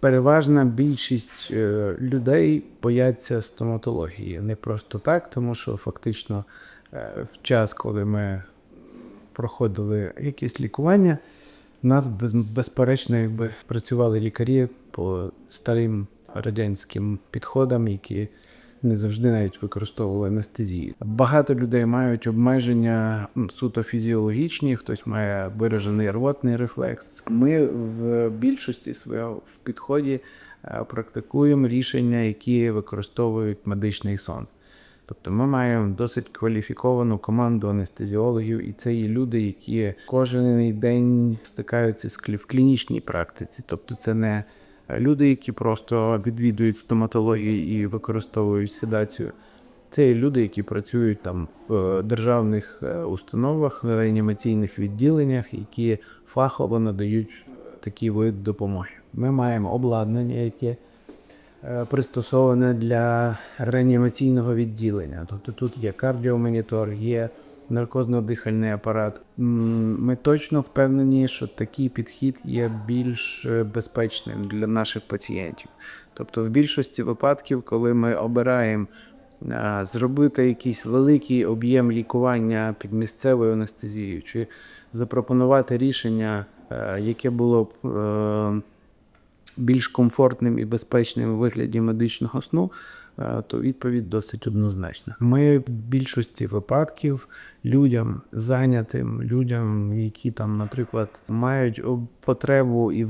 Переважна більшість е, людей бояться стоматології. Не просто так, тому що фактично е, в час, коли ми проходили якісь лікування, у нас без, безперечно якби, працювали лікарі по старим радянським підходам, які не завжди навіть використовували анестезію. Багато людей мають обмеження суто фізіологічні, хтось має виражений рвотний рефлекс. Ми в більшості свого в підході е, практикуємо рішення, які використовують медичний сон. Тобто ми маємо досить кваліфіковану команду анестезіологів, і це є люди, які кожен день стикаються з в клінічній практиці. Тобто це не люди, які просто відвідують стоматологію і використовують седацію. Це люди, які працюють там в е, державних е, установах, в реанімаційних відділеннях, які фахово надають такий вид допомоги. Ми маємо обладнання, яке е, пристосоване для реанімаційного відділення. Тобто тут є кардіомонітор, є наркозно-дихальний апарат. Ми точно впевнені, що такий підхід є більш е, безпечним для наших пацієнтів. Тобто, в більшості випадків, коли ми обираємо зробити якийсь великий об'єм лікування під місцевою анестезією, чи запропонувати рішення, е, яке було б е, більш комфортним і безпечним вигляді медичного сну, е, то відповідь досить однозначна. Ми в більшості випадків людям зайнятим, людям, які там, наприклад, мають потребу і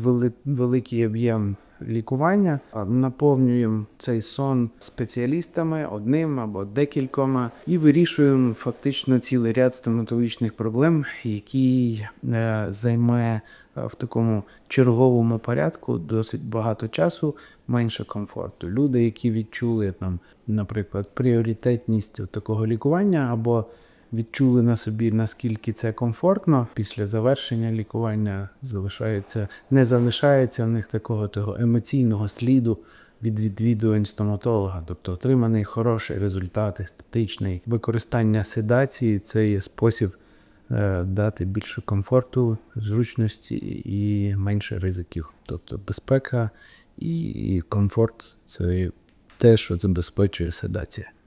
великий об'єм лікування, наповнюємо цей сон спеціалістами одним або декількома, і вирішуємо фактично цілий ряд стоматологічних проблем, які е, займе е, в такому черговому порядку досить багато часу, менше комфорту. Люди, які відчули там, наприклад, пріоритетність такого лікування або відчули на собі, наскільки це комфортно, після завершення лікування залишається, не залишається в них такого того емоційного сліду від відвідувань стоматолога, тобто отриманий хороший результат, естетичний. Використання седації це є спосіб е, дати більше комфорту, зручності і менше ризиків. Тобто безпека і, і комфорт це те, що забезпечує седація.